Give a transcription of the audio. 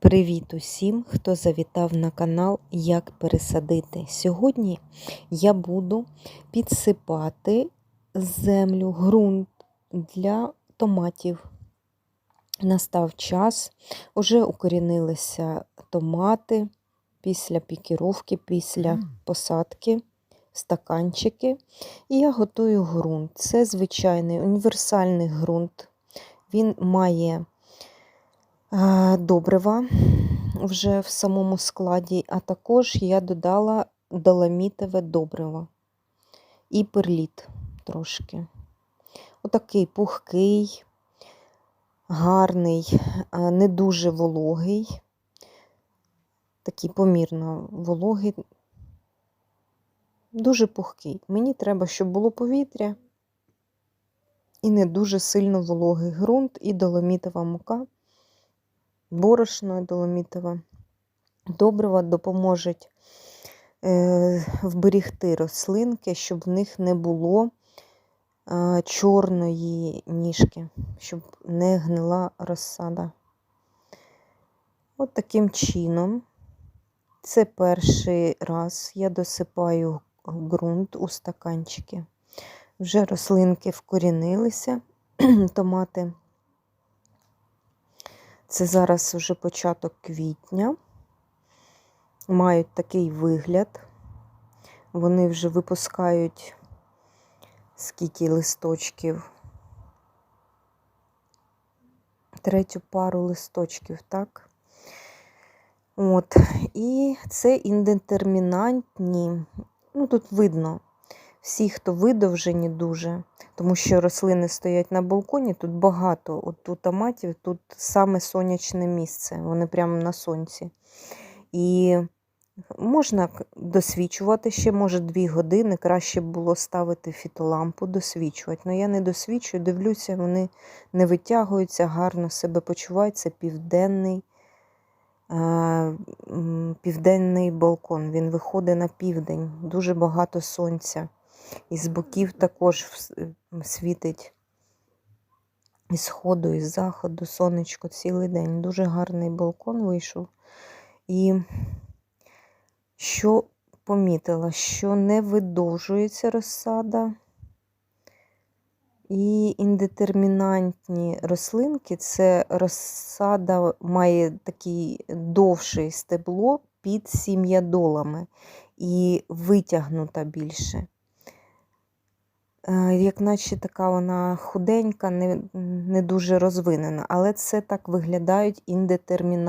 Привіт усім, хто завітав на канал Як пересадити. Сьогодні я буду підсипати землю, ґрунт для томатів. Настав час, уже укорінилися томати після пікіровки, після посадки, стаканчики. І я готую ґрунт. Це звичайний універсальний ґрунт. Він має добрива вже в самому складі, а також я додала доломітове добриво і перліт трошки. Отакий пухкий, гарний, не дуже вологий, такий помірно вологий, дуже пухкий. Мені треба, щоб було повітря і не дуже сильно вологий ґрунт і доломітова мука, борошно доломітове. Добрива допоможуть е, вберігти рослинки, щоб в них не було е, чорної ніжки, щоб не гнила розсада. От таким чином, це перший раз я досипаю ґрунт у стаканчики. Вже рослинки вкорінилися, томати. Це зараз вже початок квітня. Мають такий вигляд. Вони вже випускають скільки листочків. Третю пару листочків, так? От, і це індетермінантні. Ну, тут видно, всі, хто видовжені дуже, тому що рослини стоять на балконі, тут багато. От у томатів тут саме сонячне місце, вони прямо на сонці. І можна досвічувати ще, може, дві години. Краще було ставити фітолампу, досвічувати. Але я не досвічую, дивлюся, вони не витягуються, гарно себе почувають. Це південний. Південний балкон, він виходить на південь, дуже багато сонця. І з боків також світить із сходу, із заходу, сонечко цілий день. Дуже гарний балкон вийшов. І що помітила, що не видовжується розсада. І індетермінантні рослинки це розсада має такий довший стебло під сім'ядолами і витягнута більше. Як наче така вона худенька, не, не дуже розвинена, але це так виглядають індетермінантні.